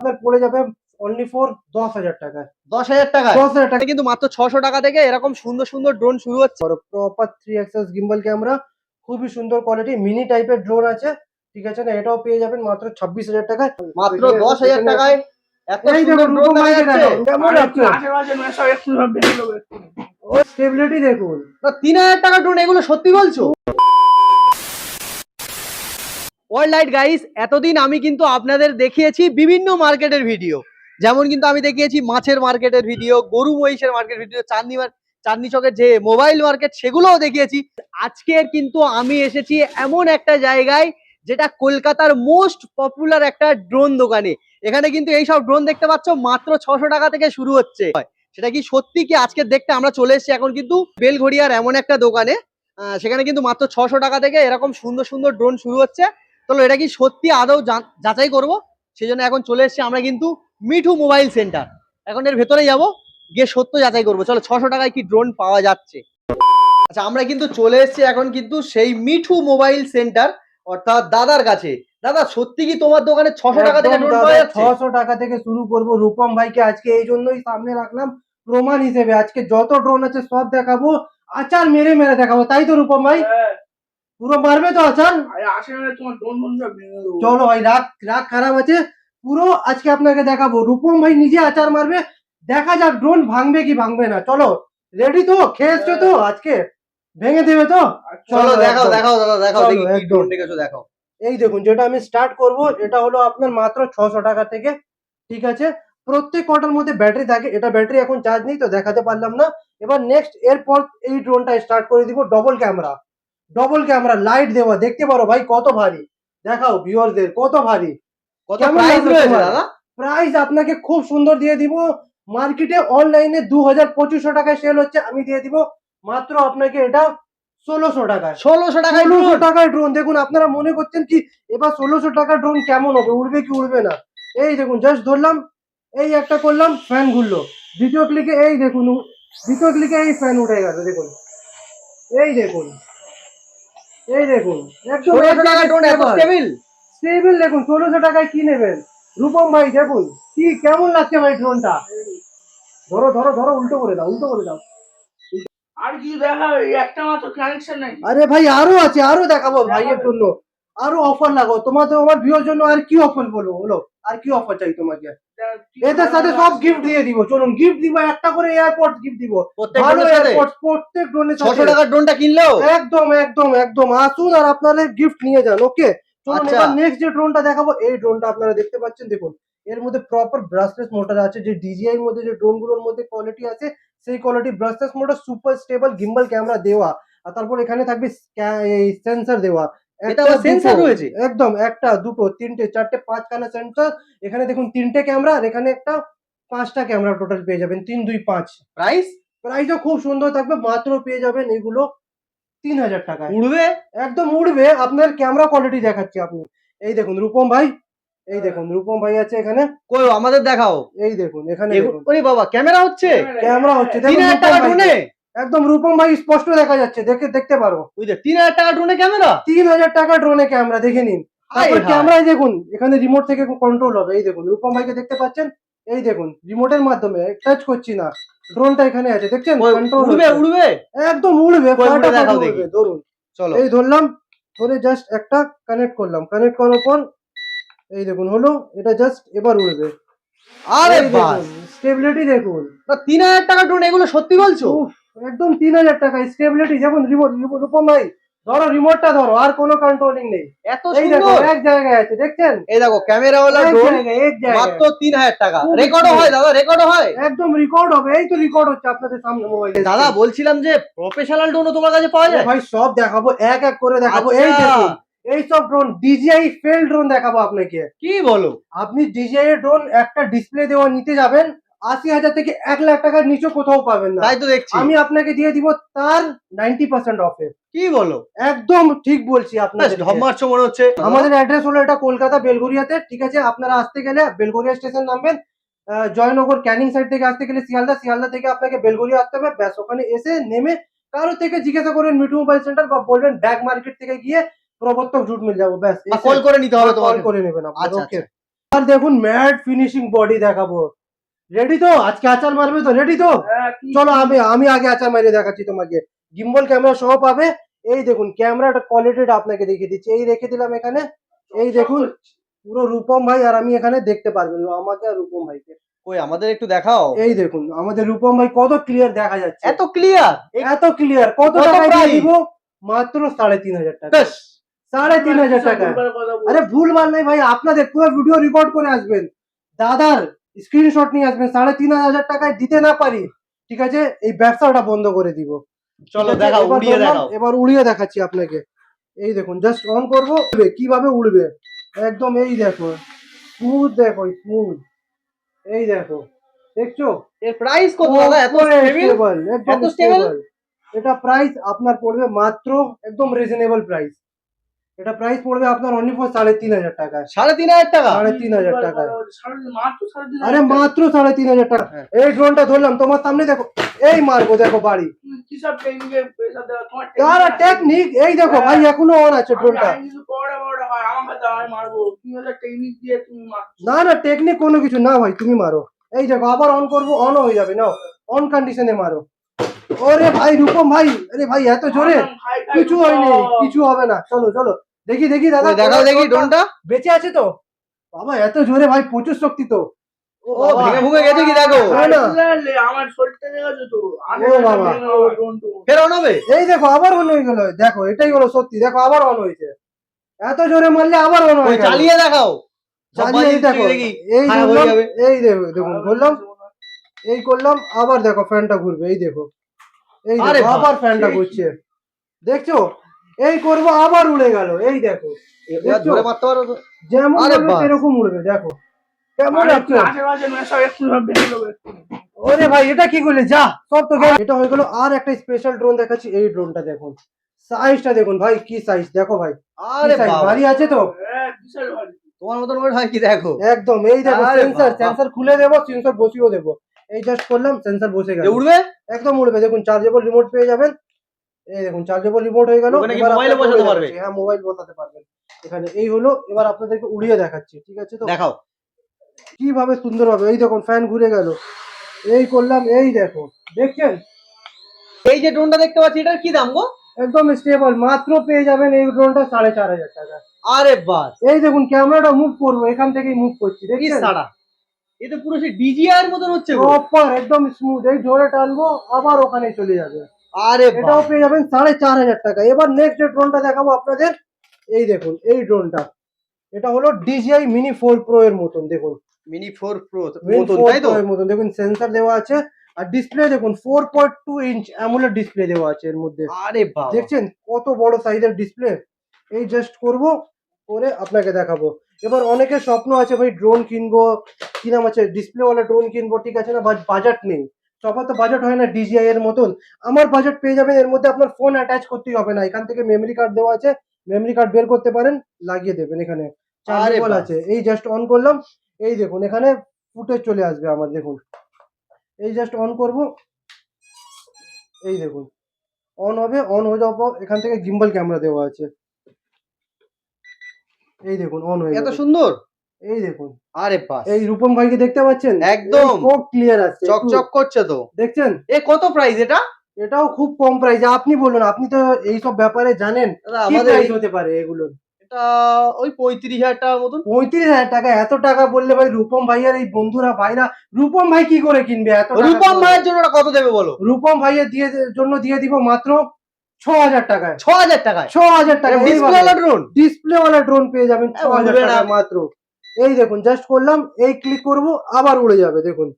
আপনার পড়ে যাবে অনলি ফর দশ হাজার টাকায়। দশ হাজার টাকা দশ হাজার টাকা। কিন্তু মাত্র ছশো টাকা থেকে এরকম সুন্দর সুন্দর ড্রোন শুরু হচ্ছে। Proper three axis gimbal camera খুবই সুন্দর কোয়ালিটি মিনি টাইপের ড্রোন আছে ঠিক আছে না? এটাও পেয়ে যাবেন মাত্র ছাব্বিশ হাজার টাকায়। মাত্র দশ হাজার টাকায় স্টেবিলিটি দেখুন তিন হাজার টাকা ড্রোন এগুলো সত্যি বলছো? ওয়ার্ল্ড লাইট গাইস এতদিন আমি কিন্তু আপনাদের দেখিয়েছি বিভিন্ন মার্কেটের ভিডিও যেমন কিন্তু আমি দেখিয়েছি মাছের মার্কেটের ভিডিও গরু মহিষের মার্কেট ভিডিও চাঁদনি চাঁদনি চকের যে মোবাইল মার্কেট সেগুলোও দেখিয়েছি। আজকের কিন্তু আমি এসেছি এমন একটা জায়গায়, যেটা কলকাতার মোস্ট পপুলার একটা ড্রোন দোকানে। এখানে কিন্তু এইসব ড্রোন দেখতে পাচ্ছ, মাত্র ছশো টাকা থেকে শুরু হচ্ছে। সেটা কি সত্যি কি আজকে দেখতে আমরা চলে এসেছি এখন কিন্তু বেলঘড়িয়ার এমন একটা দোকানে? সেখানে কিন্তু মাত্র ছশো টাকা থেকে এরকম সুন্দর সুন্দর ড্রোন শুরু হচ্ছে। চলো এটা কি সত্যি আদৌ যাচাই করব? সেই জন্য এখন চলে এসেছি আমরা কিন্তু মিঠু মোবাইল সেন্টার। এখন এর ভেতরে যাব গিয়ে সত্য যাচাই করব। চলো ছশো টাকায় কি ড্রোন পাওয়া যাচ্ছে? আচ্ছা আমরা কিন্তু চলে এসেছি এখন কিন্তু সেই মিঠু মোবাইল সেন্টার অর্থাৎ দাদার কাছে। দাদা সত্যি কি তোমার দোকানে ছশো টাকা থেকে ড্রোন পাওয়া যাচ্ছে? ছশো টাকা থেকে শুরু করব। রূপম ভাইকে আজকে এই জন্যই সামনে রাখলাম প্রমাণ হিসেবে। আজকে যত ড্রোন আছে সব দেখাবো আচার মেরে মেরে দেখাবো। তাই তো রূপম ভাই? পুরো মারবে তো আচার চলো ভাই রাগ রাগ খারাপ আছে। পুরো আজকে আপনাকে দেখাবো। রূপম ভাই নিজে আচার মারবে। দেখা যাক ড্রোন ভাঙবে কি ভাঙবে না। চলো রেডি তো? খেয়ে এসছো তো আজকে? ভেঙে দেবে তো? চলো দেখাও। দেখাও দাদা দেখাও। ড্রোন দেখেছ দেখাও। এই দেখুন যেটা আমি স্টার্ট করব এটা হলো আপনার মাত্র ছশো টাকা থেকে ঠিক আছে? প্রত্যেক কটার মধ্যে ব্যাটারি থাকে এটা ব্যাটারি এখন চার্জ নেই তো দেখাতে পারলাম না। এবার নেক্সট এরপর এই ড্রোনটা স্টার্ট করে দিব double camera double camera light দেওয়া দেখতে পারো ভাই কত ভারী। দেখাও ভিউয়ারদের কত ভারী। কত প্রাইস রয়েছে দাদা? প্রাইস আপনাকে খুব সুন্দর দিয়ে দিব। মার্কেটে অনলাইনে দু হাজার পঁচিশশো টাকায় সেল হচ্ছে আমি দিয়ে দিব। মাত্র আপনাকে এটা ষোলোশো টাকায়। ষোলোশো টাকায় ষোলোশো? টাকায় ড্রোন দেখুন আপনারা মনে করছেন কি এবার ষোলোশো টাকা ড্রোন কেমন হবে? উড়বে কি উড়বে না? এই দেখুন জাস্ট ধরলাম এই একটা করলাম ফ্যান ঘুরলো। দ্বিতীয় ক্লিকে এই দেখুন দ্বিতীয় ক্লিকে এই ফ্যান উঠে গেছে দেখুন। এই দেখুন। এই দেখুন এত স্টেবিল স্টেবিল দেখুন ষোলোশো টাকায় কি নেবেন? রূপম ভাই দেখুন কি কেমন লাগছে ভাই ড্রোনটা ধরো ধরো ধরো উল্টো করে দাও উল্টো করে দাও। আর কিছু দেখা একটা মাত্র কানেকশন নাই। আরে ভাই আরও আছে আরও দেখাবো ভাইয়ের জন্য। আরও অফার লাগাও। তোমাদের আমার ভিউর জন্য আর কি অফার বলো বলো? আর কি অফার চাই তোমাকে? এদের সাথে সব গিফট দিয়ে দিব। চলুন গিফট দিব একটা করে এয়ারপোর্ট গিফট দিব। ভালো এয়ারপোর্ট প্রত্যেক ড্রোনের সাথে টাকার ড্রোনটা কিনলেও? একদম একদম একদম। আসুন আর আপনারা গিফট নিয়ে যান ওকে চলুন আচ্ছা। এবার নেক্সট যে ড্রোনটা দেখাবো এই ড্রোনটা আপনারা দেখতে পাচ্ছেন দেখুন। এর মধ্যে প্রপার ব্রাসলেস মোটর আছে যে ডিজিআই এর মধ্যে যে ড্রোনগুলোর মধ্যে কোয়ালিটি আছে সেই quality brushless motor super stable gimbal camera দেওয়া। আর তারপর এখানে থাকবে সেন্সর দেওয়া। এটা আবার একটা, রয়েছে? একদম একটা দুটো তিনটে চারটে পাঁচ খানা সেন্সর এখানে দেখুন তিনটে ক্যামেরা আর এখানে একটা পাঁচটা ক্যামেরা টোটাল পেয়ে যাবেন তিন দুই পাঁচ। প্রাইস প্রাইসও খুব সুন্দর থাকবে মাত্র পেয়ে যাবেন এগুলো তিন হাজার টাকায়। উড়বে? একদম উড়বে আপনার ক্যামেরা কোয়ালিটি দেখাচ্ছি আপনি এই দেখুন রূপম ভাই এই দেখুন রূপম ভাই আছে এখানে। কই আমাদের দেখাও। এই দেখুন এখানে ওরে বাবা ক্যামেরা হচ্ছে? ক্যামেরা হচ্ছে তিন হাজার টাকা একদম রূপম ভাই স্পষ্ট দেখা যাচ্ছে দেখে দেখতে পারো। বুঝলে তিন হাজার টাকা ড্রোনে ক্যামেরা তিন হাজার টাকা ড্রোনে ক্যামেরা দেখে নিন। তারপর। ক্যামেরায় দেখুন এখানে রিমোট থেকে কন্ট্রোল হবে এই দেখুন রূপম ভাইকে দেখতে পাচ্ছেন? এই দেখুন রিমোটের মাধ্যমে টাচ করছি না ড্রোনটা এখানে আছে দেখছেন? কন্ট্রোল উড়বে উড়বে? একদম উড়বে ধরুন। চলো। এই ধরলাম ধরে জাস্ট একটা কানেক্ট করলাম। কানেক্ট করার পর এই দেখুন হলো এটা জাস্ট এবার উড়বে। আরে বাস। স্টেবিলিটি দেখুন। তিন হাজার টাকা ড্রোন এগুলো সত্যি বলছো? উফ, একদম তিন হাজার টাকা স্টেবিলিটি যেমন রিমোট রূপম ভাই ধরো রিমোটটা ধরো আর কোনো কন্ট্রোলিং নেই। এত সুন্দর! এক জায়গায় আছে দেখছেন? এই দেখো ক্যামেরা ওয়ালা ড্রোন মাত্র জায়গায়। তিন হাজার টাকা। খুব রেকর্ডও হয় দাদা রেকর্ডও হয়। একদম রেকর্ড হবে এই তো রেকর্ড হচ্ছে আপনাদের সামনে মোবাইল দাদা বলছিলাম যে প্রফেশনাল ড্রোনও তোমার কাছে পাওয়া যায়? ভাই সব দেখাবো এক এক করে দেখাবো। এই আচ্ছা। দেখুন এই সব ড্রোন ডিজিআই ফেল ড্রোন দেখাবো আপনাকে। কি বলো? আপনি ডিজিআই ড্রোন একটা ডিসপ্লে দেওয়া নিতে যাবেন আশি হাজার থেকে এক লাখ টাকার নিচে কোথাও পাবেন না। তাই তো দেখছি। আমি আপনাকে দিয়ে দিব তার নাইনটি পার্সেন্ট অফে কি বলো? একদম ঠিক বলছি আপনার মনে হচ্ছে। আমাদের অ্যাড্রেস হলো এটা কলকাতা বেলগরিয়াতে ঠিক আছে? আপনারা আসতে গেলে বেলগরিয়া স্টেশন নামবেন। জয়নগর ক্যানিং সাইড থেকে আসতে গেলে শিয়ালদা শিয়ালদা থেকে আপনাকে বেলগরিয়া আসতে হবে। ব্যাস ওখানে এসে নেমে কারও থেকে জিজ্ঞাসা করবেন মিঠু মোবাইল সেন্টার বা বলবেন ব্যাগ মার্কেট থেকে গিয়ে প্রবর্তক জুট মিল যাব। ব্যাস কল করে নিতে হবে কল করে নেবেন আচ্ছা, ওকে আর দেখুন ম্যাট ফিনিশিং বডি দেখাবো। রেডি তো? আজকে আচার মারবে তো? রেডি তো? হ্যাঁ, চলো আমি আমি আগে আচার মারিয়ে দেখাচ্ছি তোমাকে। গিম্বল ক্যামেরা সহ পাবে। এই দেখুন ক্যামেরাটা কোয়ালিটিটা আপনাকে দেখিয়ে দিচ্ছি। এই রেখে দিলাম এখানে। এই দেখুন পুরো রূপম ভাই আর আমি এখানে দেখতে পারবেন আমাকে আর রূপম ভাইকে কই আমাদের একটু দেখাও। এই দেখুন আমাদের রূপম ভাই কত ক্লিয়ার দেখা যাচ্ছে। এত ক্লিয়ার এত ক্লিয়ার কত দিয়ে দিব? মাত্র সাড়ে তিন হাজার টাকা। সাড়ে তিন হাজার টাকা। আরে ভুল মাল নাই ভাই। আপনাদের পুরো ভিডিও রেকর্ড করে আসবেন। দাদার স্ক্রিনশট নিয়ে আসবেন সাড়ে তিন হাজার টাকায় দিতে না পারি ঠিক আছে? এই ব্যবসাটা বন্ধ করে দিব। চলো এবার উড়িয়ে দেখাও। এবার উড়িয়ে দেখাচ্ছি আপনাকে। এই দেখুন জাস্ট অন করব কীভাবে উড়বে? একদম এই দেখো স্মুথ দেখো স্মুথ। এই দেখো দেখছ? এর প্রাইস কত দাদা? এত একদম এত stable। এটা প্রাইস আপনার পড়বে মাত্র একদম রিজনেবল প্রাইস এটা প্রাইস পড়বে আপনার অনলি ফর সাড়ে তিন হাজার টাকা। সাড়ে তিন হাজার টাকা? সাড়ে তিন হাজার টাকা। আরে মাত্র সাড়ে তিন হাজার টাকা। হ্যাঁ। এই ড্রোনটা ধরলাম তোমার সামনে দেখো এই মারবো দেখো বাড়ি। তারা টেকনিক এই দেখো ভাই এখনও অন আছে ড্রোনটা বড় বড় হয়, আমাকে দাও, আমি মারবো। তুমি হচ্ছে দিয়ে তুমি মারছো। না না টেকনিক কোনো কিছু না ভাই তুমি মারো। এই দেখো আবার অন করব অন হয়ে যাবে নাও। অন কন্ডিশনে মারো। ওরে ভাই রূপম ভাই আরে ভাই এত জোরে? কিছু হয়নি কিছু হবে না। চলো চলো। দেখি দেখি দাদা দেখাও দেখি ড্রোনটা। বেঁচে আছে তো? বাবা এত জোরে ভাই প্রচুর শক্তি তো। ও ভেঙে ভুঙে গেছে কি দেখো? না, না। বুঝলে, আমার শরীরটা দেখেছ তো? ও বাবা। ফের অন হবে? এই দেখো আবার অন হয়ে গেল। দেখো এটাই হলো সত্যি। দেখো আবার অন হয়েছে। এত জোরে মারলে আবার অন হয়ে চালিয়ে দেখাও। চালিয়ে এই দেখো এই খারাপ ধরলাম, যাবে। এই দেখো দেখুন বললাম এই করলাম আবার দেখো ফ্যানটা ঘুরবে এই দেখো এই আবার ফ্যানটা ঘুরছে। দেখছ? এই করব আবার উড়ে গেল। এই দেখো? ধরে মারতে পারো তো? যেমন আরে উড়বে দেখো। কেমন। ওরে ভাই এটা কি করলে? যা সব তো এটা হয়ে গেল আর একটা স্পেশাল ড্রোন দেখাচ্ছি। এই ড্রোনটা দেখুন। সাইজটা দেখুন ভাই কি সাইজ দেখো ভাই আরে ভারী আছে তো। তোমার মতন করে হয় কি দেখো? একদম এই দেখো সেন্সর সেন্সর খুলে দেবো সেন্সর বসিয়েও দেবো। এই জাস্ট করলাম সেন্সর বসে গেল। উড়বে? একদম উড়বে। দেখুন চার্জেবল রিমোট পেয়ে যাবেন। এই দেখুন চার্জেবল রিমোট হয়ে গেল মোবাইলে বসাতে পারবে? হ্যাঁ মোবাইল বসাতে পারবেন। এখানে এই হলো এবার আপনাদেরকে উড়িয়ে দেখাচ্ছি ঠিক আছে তো? দেখাও। কীভাবে সুন্দর হবে এই দেখুন ফ্যান ঘুরে গেল। এই করলাম এই দেখো দেখছেন? এই যে ড্রোনটা দেখতে পাচ্ছি এটার কি দাম গো? একদম স্টেবল মাত্র পেয়ে যাবেন এই ড্রোনটা সাড়ে চার হাজার টাকা। আরে বাস। এই দেখুন ক্যামেরাটা মুভ করব এখান থেকেই মুভ করছি দেখছেন? সাড়া? এ পুরো সেই ডিজিআর মতন হচ্ছে প্রপার একদম স্মুথ এই জোরে টানবো আবার ওখানে চলে যাবে। আরে এটাও পেয়ে যাবেন সাড়ে চার হাজার টাকা। এবার নেক্সট যে ড্রোনটা দেখাবো আপনাদের এই দেখুন এই ড্রোনটা এটা হলো ডিজিআই মিনি ফোর প্রো এর মতন দেখুন। মিনি ফোর প্রো মতন তাই তো? এর মতন দেখুন সেন্সর দেওয়া আছে। আর ডিসপ্লে দেখুন four point two inch AMOLED display দেওয়া আছে এর মধ্যে। আরে বাবা। দেখছেন কত বড় সাইজের ডিসপ্লে এই জাস্ট করব করে আপনাকে দেখাবো। এবার অনেকের স্বপ্ন আছে ভাই ড্রোন কিনবো কি নাম আছে? ডিসপ্লে ওয়ালা ড্রোন কিনবো ঠিক আছে না? বাজেট নেই। সবার তো বাজেট হয় না ডিজিআই এর মতন। আমার বাজেট পেয়ে যাবেন এর মধ্যে আপনার ফোন অ্যাটাচ করতেই হবে না। এখান থেকে মেমরি কার্ড দেওয়া আছে মেমরি কার্ড বের করতে পারেন লাগিয়ে দেবেন এখানে। চার্জেবল আছে। এই জাস্ট অন করলাম। এই দেখুন এখানে ফুটেজ চলে আসবে আমার দেখুন। এই জাস্ট অন করব। এই দেখুন অন হবে অন হয়ে যাওয়ার পর এখান থেকে গিম্বল ক্যামেরা দেওয়া আছে। এই দেখুন অন হয়ে এত সুন্দর! এই দেখুন। আরে বাস। এই রূপম ভাইকে দেখতে পাচ্ছেন? একদম। খুব ক্লিয়ার আছে চকচক করছে তো। দেখছেন? এ কত প্রাইস এটা? এটাও খুব কম প্রাইসে আপনি বলুন আপনি তো এইসব ব্যাপারে জানেন। কি আমাদের প্রাইস হতে পারে এগুলো? এটা ওই পঁয়ত্রিশ হাজার টাকার মতন। পঁয়ত্রিশ হাজার টাকা এত টাকা বললে ভাই রূপম ভাইয়ের এই বন্ধুরা ভাইরা রূপম ভাই কি করে কিনবে এত রূপম ভাইয়ের জন্য কত দেবে বলো? রূপম ভাইয়ের দিয়ে জন্য দিয়ে দিব মাত্র ছ হাজার টাকায়। ছ হাজার টাকায়? ছ হাজার টাকা ডিসপ্লে ড্রোন ডিসপ্লে ওয়ালা ড্রোন পেয়ে যাবেন ছ হাজার টাকা মাত্র। এই দেখুন জাস্ট করলাম এই ক্লিক করব আবার উড়ে যাবে দেখুন।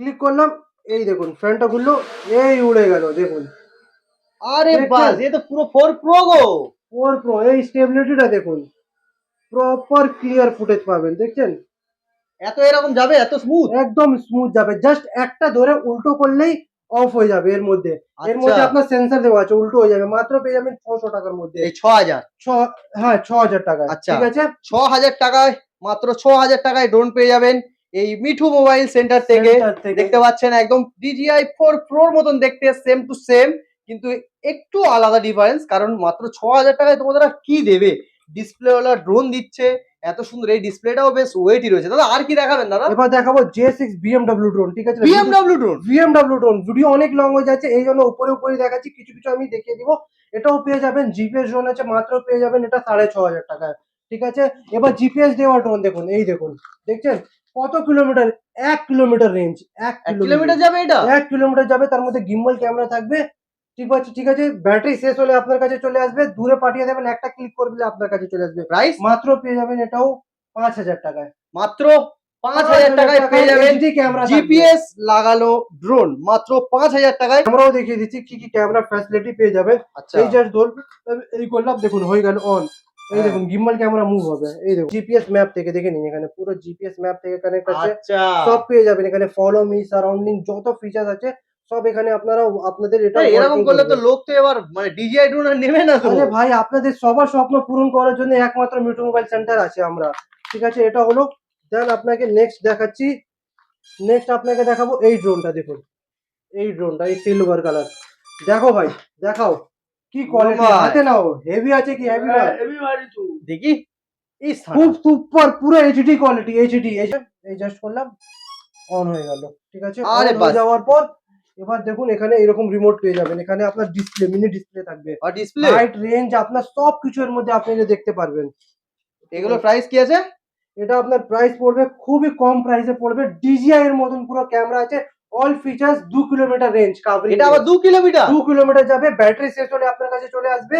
ক্লিক করলাম এই দেখুন ফ্যানটা ঘুরলো এই উড়ে গেল দেখুন। আরে বাস এ তো পুরো four pro go. Four pro এই স্টেবিলিটিটা দেখুন। প্রপার ক্লিয়ার ফুটেজ পাবেন দেখছেন? এত এরকম যাবে এত স্মুথ একদম স্মুথ যাবে জাস্ট একটা ধরে উল্টো করলেই অফ হয়ে যাবে এর মধ্যে। এর মধ্যে আচ্ছা আপনার সেন্সর দেওয়া আছে উল্টো হয়ে যাবে মাত্র পেয়ে যাবেন ছশো টাকার মধ্যে। এই ছ হাজার। ছ হ্যাঁ ছ হাজার টাকা আচ্ছা। ঠিক আছে? ছ হাজার টাকায় মাত্র ছ হাজার টাকায় ড্রোন পেয়ে যাবেন এই মিঠু মোবাইল সেন্টার থেকে। দেখতে পাচ্ছেন একদম ডিজিআই ফোর প্রোর মতন দেখতে সেম টু সেম কিন্তু একটু আলাদা ডিফারেন্স কারণ মাত্র ছ হাজার টাকায় তোমাদের কি দেবে? ডিসপ্লেওয়ালা ড্রোন দিচ্ছে এত সুন্দর এই ডিসপ্লেটাও বেশ ওয়েটই রয়েছে। দাদা আর কি দেখাবেন দাদা? এবার দেখাবো জে সিক্স বিএমডাব্লিউ ড্রোন ঠিক আছে? BMW drone BMW drone video অনেক লং হয়ে যাচ্ছে এই জন্য উপরে উপরে দেখাচ্ছি কিছু কিছু আমি দেখিয়ে দিব। এটাও পেয়ে যাবেন জিপিএস ড্রোন আছে মাত্র পেয়ে যাবেন এটা সাড়ে ছ হাজার টাকায়। ঠিক আছে? এবার জিপিএস দেওয়া ড্রোন দেখুন এই দেখুন দেখছেন? কত কিলোমিটার এক কিলোমিটার রেঞ্জ এক কিলোমিটার যাবে এটা? এক কিলোমিটার যাবে তার মধ্যে গিম্বল ক্যামেরা থাকবে ঠিক আছে ঠিক আছে? ব্যাটারি শেষ হলে আপনার কাছে চলে আসবে দূরে পাঠিয়ে দেবেন একটা ক্লিক করলে আপনার কাছে চলে আসবে। প্রাইস মাত্র পেয়ে যাবেন এটাও পাঁচ হাজার টাকায়। মাত্র পাঁচ হাজার টাকায় পেয়ে যাবেন। ক্যামেরা জিপিএস লাগানো ড্রোন মাত্র পাঁচ হাজার টাকায়। আমরাও দেখিয়ে দিচ্ছি কি কি ক্যামেরা ফ্যাসিলিটি পেয়ে যাবেন। আচ্ছা। এই জাস্ট ধরুন এই করলাম দেখুন হয়ে গেল অন এই হ্যাঁ। দেখুন গিম্বল ক্যামেরা মুভ হবে। এই দেখুন জিপিএস ম্যাপ থেকে দেখে নিন এখানে। পুরো জিপিএস ম্যাপ থেকে কানেক্ট আছে। আচ্ছা। সব পেয়ে যাবেন এখানে। ফলো মি সারাউন্ডিং যত ফিচার আছে সব এখানে আপনারা আপনাদের এটা এরকম করলে তো লোক তো এবার মানে ডিজিআই ড্রোন নেবে না আরে ভাই আপনাদের সবার স্বপ্ন পূরণ করার জন্য একমাত্র মিটু মোবাইল সেন্টার আছে আমরা। ঠিক আছে এটা হলো। দেন আপনাকে নেক্সট দেখাচ্ছি। নেক্সট আপনাকে দেখাবো এই ড্রোনটা দেখুন। এই ড্রোনটা এই সিলভার কালার দেখো ভাই দেখাও। কি কোয়ালিটি। হাতে নাও হেভি আছে কি হেভি না এভরিবডি টু দেখি। এই খুব সুপার পুরো এইচডি কোয়ালিটি এইচডি এই জাস্ট করলাম অন হয়ে গেল ঠিক আছে? আরে হয়ে যাওয়ার পর এবার দেখুন এখানে এরকম রিমোট পেয়ে যাবেন। এখানে আপনার ডিসপ্লে মিনি ডিসপ্লে থাকবে। আর ডিসপ্লে লাইট রেঞ্জ আপনার সব কিছু এর মধ্যে আপনি যে দেখতে পারবেন। এগুলো প্রাইস কি আছে? এটা আপনার প্রাইস পড়বে খুবই কম প্রাইসে পড়বে। ডিজিআই এর মতন পুরো ক্যামেরা আছে অল ফিচার্স দু কিলোমিটার রেঞ্জ কাভারিং এটা আবার দু কিলোমিটার দু কিলোমিটার যাবে ব্যাটারি শেষ হলে আপনার কাছে চলে আসবে।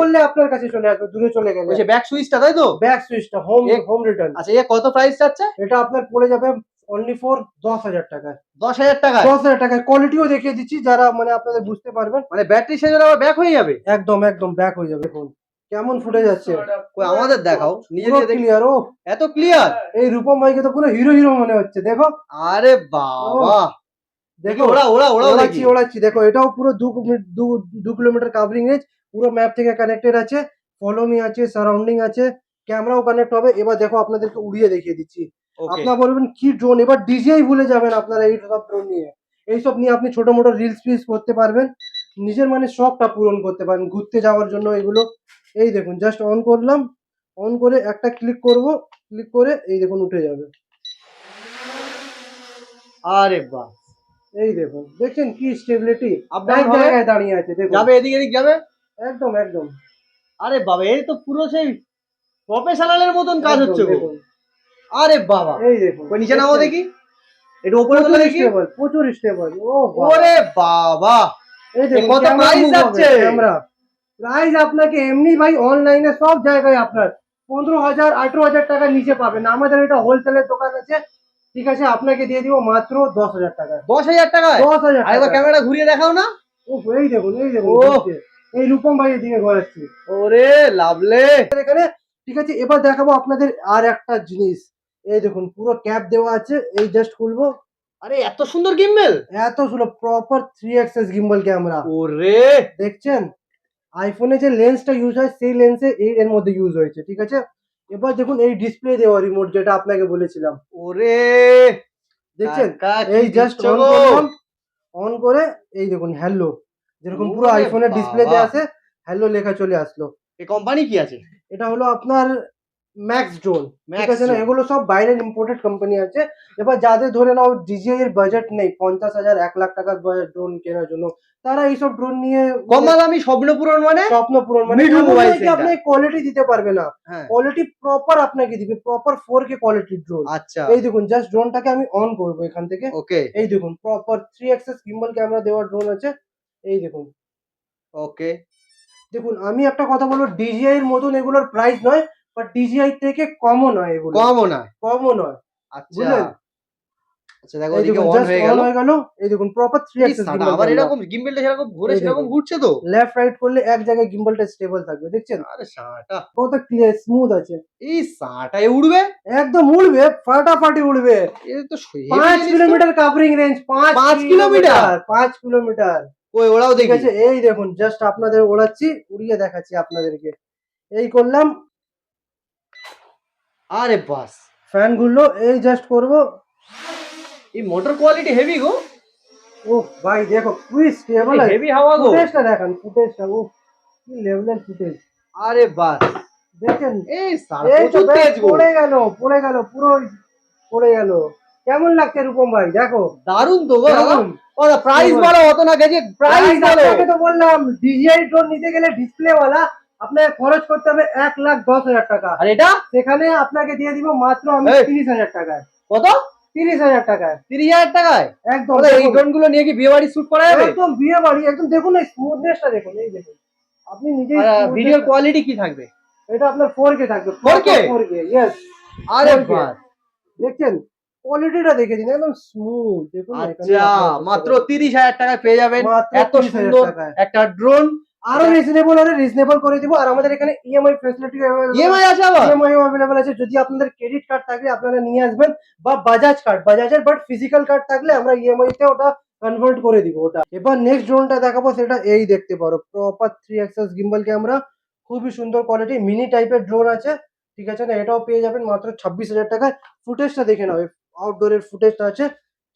করলে আপনার কাছে চলে আসবে দূরে চলে গেলে। ওই ব্যাক সুইচটা তাই তো? ব্যাক সুইচটা হোম হোম রিটার্ন আচ্ছা এ কত প্রাইস যাচ্ছে? এটা আপনার পড়ে যাবে অনলি ফর দশ হাজার টাকায়। দশ হাজার টাকায়? দশ হাজার টাকায়। কোয়ালিটিও দেখিয়ে দিচ্ছি যারা মানে আপনাদের বুঝতে পারবেন। মানে ব্যাটারি শেষ হলে আবার ব্যাক হয়ে যাবে? একদম একদম ব্যাক হয়ে যাবে দেখুন। কেমন ফুটে যাচ্ছে কই আমাদের দেখাও নিজে নিজে ক্লিয়ার ও। এত ক্লিয়ার এই রূপম ভাইকে তো পুরো হিরো হিরো মনে হচ্ছে দেখো। আরে বাবা। দেখি ওরা ওরা ওরা ওড়াচ্ছি ওড়াচ্ছি দেখো এটাও পুরো দু দু- দু কিলোমিটার কাভারিং রেঞ্জ পুরো ম্যাপ থেকে কানেক্টেড আছে। ফলো মি আছে সারাউন্ডিং আছে ক্যামেরাও কানেক্ট হবে। এবার দেখো আপনাদেরকে উড়িয়ে দেখিয়ে দিচ্ছি। আপনারা বলবেন কি ড্রোন এবার ডিজিআই ভুলে যাবেন আপনারা এই সব ড্রোন নিয়ে। এইসব নিয়ে আপনি ছোট মোটো রিলস ফিলস করতে পারবেন। নিজের মানে শখটা পূরণ করতে পারেন ঘুরতে যাওয়ার জন্য এগুলো। এই দেখুন জাস্ট অন করলাম অন করে একটা ক্লিক করব ক্লিক করে এই দেখুন উঠে যাবে। আরে বাহ! এই দেখুন দেখছেন কি স্টেবিলিটি আপনার জায়গায় দাঁড়িয়ে আছে দেখুন। যাবে এদিক এদিক যাবে? একদম একদম। আরে বাবা এই তো পুরো সেই প্রফেশনালের মতন কাজ হচ্ছে গো। আরে বাবা এই দেখুন নিচে নামো দেখি। একটু উপরে তোলো দেখি। প্রচুর স্টেবল। ওরে বাবা! এই দেখুন কত move যাচ্ছে? ক্যামেরা প্রাইস আপনাকে এমনি ভাই অনলাইনে সব জায়গায় আপনার পনেরো হাজার আঠেরো হাজার টাকার নিচে পাবেন। আমাদের এটা হোলসেলের দোকান আছে। ঠিক আছে আপনাকে দিয়ে দিব মাত্র দশ হাজার টাকা। দশ হাজার টাকা দশ হাজার আরেকবার ক্যামেরা ঘুরিয়ে দেখাও না। উফ, এই দেখুন এই দেখুন এই রূপম ভাইয়ের দিকে ঘোরাচ্ছি ওরে লাভলে। এখানে ঠিক আছে এবার দেখাবো আপনাদের আর একটা জিনিস। এই দেখুন পুরো ক্যাপ দেওয়া আছে। এই জাস্ট খুলবো। আরে এত সুন্দর গিম্বেল? এত সুন্দর proper three axis gimbal camera ওরে। দেখছেন? আইফোনে যে লেন্সটা ইউজ হয় সেই লেন্সে এই এর মধ্যে ইউজ হয়েছে ঠিক আছে? এবার দেখুন এই ডিসপ্লে দেওয়া রিমোট যেটা আপনাকে বলেছিলাম। ওরে! দেখছেন? এই জাস্ট অন? করলাম অন করে এই দেখুন হ্যালো যেরকম পুরো আইফোনের ডিসপ্লেতে। আছে হ্যালো লেখা চলে আসলো। এই কোম্পানি কি আছে? এটা হলো আপনার ম্যাক্স ড্রোন ঠিক আছে না? এগুলো সব বাইরের ইম্পোর্টেড কোম্পানি আছে। এবার যাদের ধরে নাও ডিজিআই এর বাজেট নেই পঞ্চাশ হাজার এক লাখ টাকার ড্রোন কেনার জন্য তারা এইসব ড্রোন নিয়ে কমা দামি স্বপ্ন পূরণ মানে? স্বপ্ন পূরণ মানে। আপনি কোয়ালিটি দিতে পারবে না। হ্যাঁ। কোয়ালিটি প্রপার আপনাকে দিবে প্রপার ফোর কে কোয়ালিটির ড্রোন আচ্ছা। এই দেখুন জাস্ট ড্রোনটাকে আমি অন করব এখান থেকে। ওকে এই দেখুন proper three axis gimbal camera দেওয়া ড্রোন আছে। এই দেখুন। ওকে দেখুন আমি একটা কথা বলব ডিজিআই এর মতন এগুলোর প্রাইস নয়। বাট ডিজিআই থেকে কমও নয় এগুলো কমও না কমও নয় আচ্ছা। আচ্ছা দেখো এই অন হয়ে গেল। হয়ে গেল। এই দেখুন প্রপার থ্রি এই আবার এরকম গিম্বেলটা সেরকম ঘুরে সেরকম ঘুরছে তো। লেফট রাইট করলে এক জায়গায় গিম্বলটা স্টেবল থাকবে দেখছেন? আরে সাটা। কত ক্লিয়ার স্মুথ আছে। এই সাটায় উড়বে? একদম উড়বে ফাটাফাটি উড়বে। এ তো হেভি পাঁচ কিলোমিটার কাভারিং রেঞ্জ পাঁচ পাঁচ কিলোমিটার? পাঁচ কিলোমিটার। ওই ওরাও ঠিক আছে এই দেখুন জাস্ট আপনাদের ওড়াচ্ছি উড়িয়ে দেখাচ্ছি আপনাদেরকে। এই করলাম আরে বাস। ফ্যান ঘুরলো এই জাস্ট করব। এই মোটর কোয়ালিটি হেভি গো। ও ভাই দেখো খুবই স্টেবল হেভি হাওয়া গো। ফুটেজটা দেখান ফুটেজটা ও কি লেভেলের ফুটেজ আরে বাস। দেখেন এই তেজ পড়ে গেল পড়ে গেল পুরো পড়ে গেল। কেমন লাগছে রূপম ভাই দেখো। দারুণ তো গো প্রাইস? বলো অত না গেছে প্রাইস বলো তো বললাম ডিজিআই ড্রোন নিতে গেলে ডিসপ্লে ওয়ালা আপনাকে খরচ করতে হবে এক লাখ দশ হাজার টাকা। আর এটা? সেখানে আপনাকে দিয়ে দিব মাত্র আমি এই। তিরিশ হাজার টাকায়। কত? তিরিশ হাজার টাকায়। তিরিশ হাজার টাকায়? একদম। ওদের এই দেখুন। ড্রোনগুলো নিয়ে কি বিয়ে বাড়ি শুট করা যাবে? একদম বিয়ে বাড়ি একদম দেখুন এই স্মুথনেসটা দেখুন এই দেখুন। আপনি নিজেই ভিডিওর কোয়ালিটি কি থাকবে? এটা আপনার ফোর কে থাকবে। 4K? ফোর কে ইয়েস আরে 4K বাস দেখছেন? কোয়ালিটিটা দেখে দিন একদম স্মুথ দেখুন না, এখানে আচ্ছা আপনার মাত্র তিরিশ হাজার টাকায় পেয়ে যাবেন। মাত্র এত 30,000 সুন্দর টাকায়। একটা ড্রোন। আরও রিজনেবল হলে রিজনেবল করে দিব। আর আমাদের এখানে ইএমআই ফ্যাসিলিটি ইএমআই আছে। আবার? ইএমআই অ্যাভেলেবল আছে। যদি আপনাদের ক্রেডিট কার্ড থাকলে আপনারা নিয়ে আসবেন বা বাজাজ কার্ড বাজাজের বাট ফিজিক্যাল কার্ড থাকলে আমরা ইএমআই তে ওটা কনভার্ট করে দিব ওটা। এবার নেক্সট ড্রোনটা দেখাবো সেটা এই দেখতে পারো। Proper three axis gimbal camera খুবই সুন্দর কোয়ালিটি মিনি টাইপের ড্রোন আছে। ঠিক আছে না? এটাও পেয়ে যাবেন মাত্র ছাব্বিশ হাজার টাকায়। ফুটেজটা দেখে নাও আউটডোরের ফুটেজটা আছে।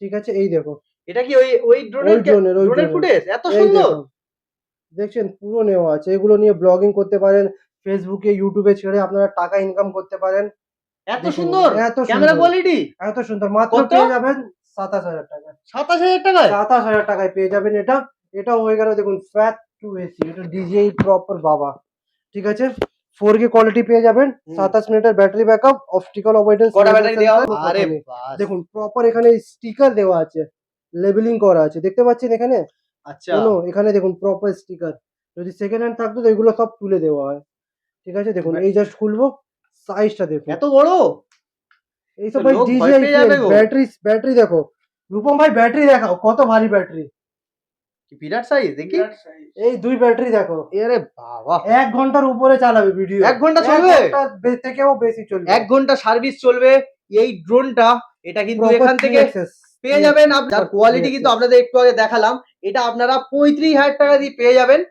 ঠিক আছে এই দেখো। এটা কি ওই ওই ড্রোনের ড্রোনের ফুটেজ এত সুন্দর। দেখছেন পুরো নেওয়া আছে। এগুলো নিয়ে ব্লগিং করতে পারেন ফেসবুকে ইউটিউবে ছেড়ে আপনারা টাকা ইনকাম করতে পারেন। এত সুন্দর! এত ক্যামেরা কোয়ালিটি এত সুন্দর। মাত্র কত? পেয়ে যাবেন সাতাশ হাজার টাকা। সাতাশ হাজার টাকায়? সাতাশ হাজার টাকায় পেয়ে যাবেন এটা। এটা হয়ে গেল দেখুন ফ্যাট টু এসি এটা ডিজিআই প্রপার বাবা। ঠিক আছে? ফোর কে কোয়ালিটি পেয়ে যাবেন। হুম। সাতাশ মিনিটের ব্যাটারি ব্যাকআপ অপটিক্যাল অ্যাভয়েডেন্স কটা ব্যাটারি দেওয়া আরে বাস। দেখুন প্রপার এখানে স্টিকার দেওয়া আছে লেবেলিং করা আছে। দেখতে পাচ্ছেন এখানে? আচ্ছা। এখানে দেখুন প্রপার স্টিকার যদি সেকেন্ড হ্যান্ড থাকতো তো এগুলো সব তুলে দেওয়া হয়। ঠিক আছে? দেখুন এই জাস্ট খুলবো সাইজটা দেখুন। এত বড়? এই সব ভাই ডিজিআই। ব্যাটারি ব্যাটারি দেখো। রূপম ভাই ব্যাটারি দেখাও কত ভারী ব্যাটারি বিরাট সাইজ দেখি। এই দুই ব্যাটারি দেখো। আরে বাবা। এক ঘণ্টার উপরে চালাবে ভিডিও এক ঘণ্টা চলবে? থেকেও বেশি চলবে। এক ঘণ্টা সার্ভিস চলবে। এই ড্রোনটা এটা কিন্তু এখান থেকে। পেয়ে যাবেন। আপনার কোয়ালিটি কিন্তু আপনাদের একটু আগে দেখালাম। এটা আপনারা পঁয়ত্রিশ হাজার টাকা দিয়ে পেয়ে যাবেন।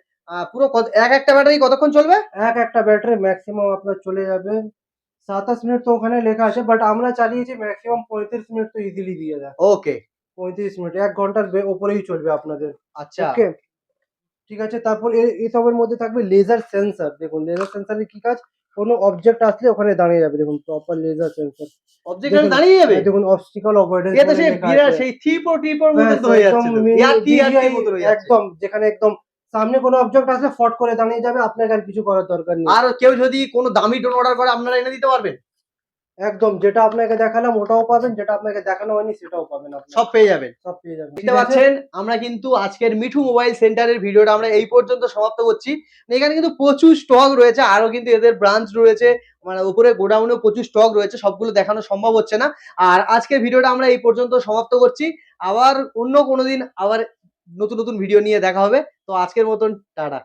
পুরো এক একটা ব্যাটারি কতক্ষণ চলবে? এক একটা ব্যাটারি ম্যাক্সিমাম আপনার চলে যাবে। সাতাশ মিনিট তো ওখানে লেখা আছে বাট আমরা চালিয়েছি ম্যাক্সিমাম পঁয়ত্রিশ মিনিট তো ইজিলি দিয়ে দেয়। ওকে পঁয়ত্রিশ মিনিট এক ঘণ্টার ওপরেই চলবে আপনাদের। আচ্ছা। ওকে ঠিক আছে তারপর এসবের মধ্যে থাকবে লেজার সেন্সার দেখুন লেজার সেন্সরের কি কাজ? কোনো অবজেক্ট আসলে ওখানে দাঁড়িয়ে যাবে। দেখুন প্রপার লেজার সেন্সর অবজেক্ট দাঁড়িয়ে যাবে? দেখুন অবস্টিকল অ্যাভয়েডেন্স এটা সেই বিরা সেই থ্রি ফোর টি ফোর মতো হয়ে যাচ্ছে। ইয়াতি ইয়ার্কি মতো হয়ে যাচ্ছে। একদম যেখানে একদম সামনে কোনো অবজেক্ট আসলে ফট করে দাঁড়িয়ে যাবে আপনাকে আর কিছু করার দরকার নেই। আর কেউ যদি কোনো দামি ড্রোন অর্ডার করে আপনারা এনে দিতে পারবেন? একদম যেটা আপনাকে দেখালাম ওটাও পাবেন যেটা আপনাকে দেখানো হয়নি সেটাও পাবেন আপনি। সব পেয়ে যাবেন। সব পেয়ে যাবেন। বুঝতে? পারছেন? আমরা কিন্তু আজকের মিঠু মোবাইল সেন্টারের ভিডিওটা আমরা এই পর্যন্ত সমাপ্ত করছি। এখানে কিন্তু প্রচুর স্টক রয়েছে আরও কিন্তু এদের ব্রাঞ্চ রয়েছে মানে উপরে গোডাউনেও প্রচুর স্টক রয়েছে সবগুলো দেখানো সম্ভব হচ্ছে না। আর আজকের ভিডিওটা আমরা এই পর্যন্ত সমাপ্ত করছি। আবার অন্য কোনো দিন আবার নতুন নতুন ভিডিও নিয়ে দেখা হবে। তো আজকের মতন টাটা।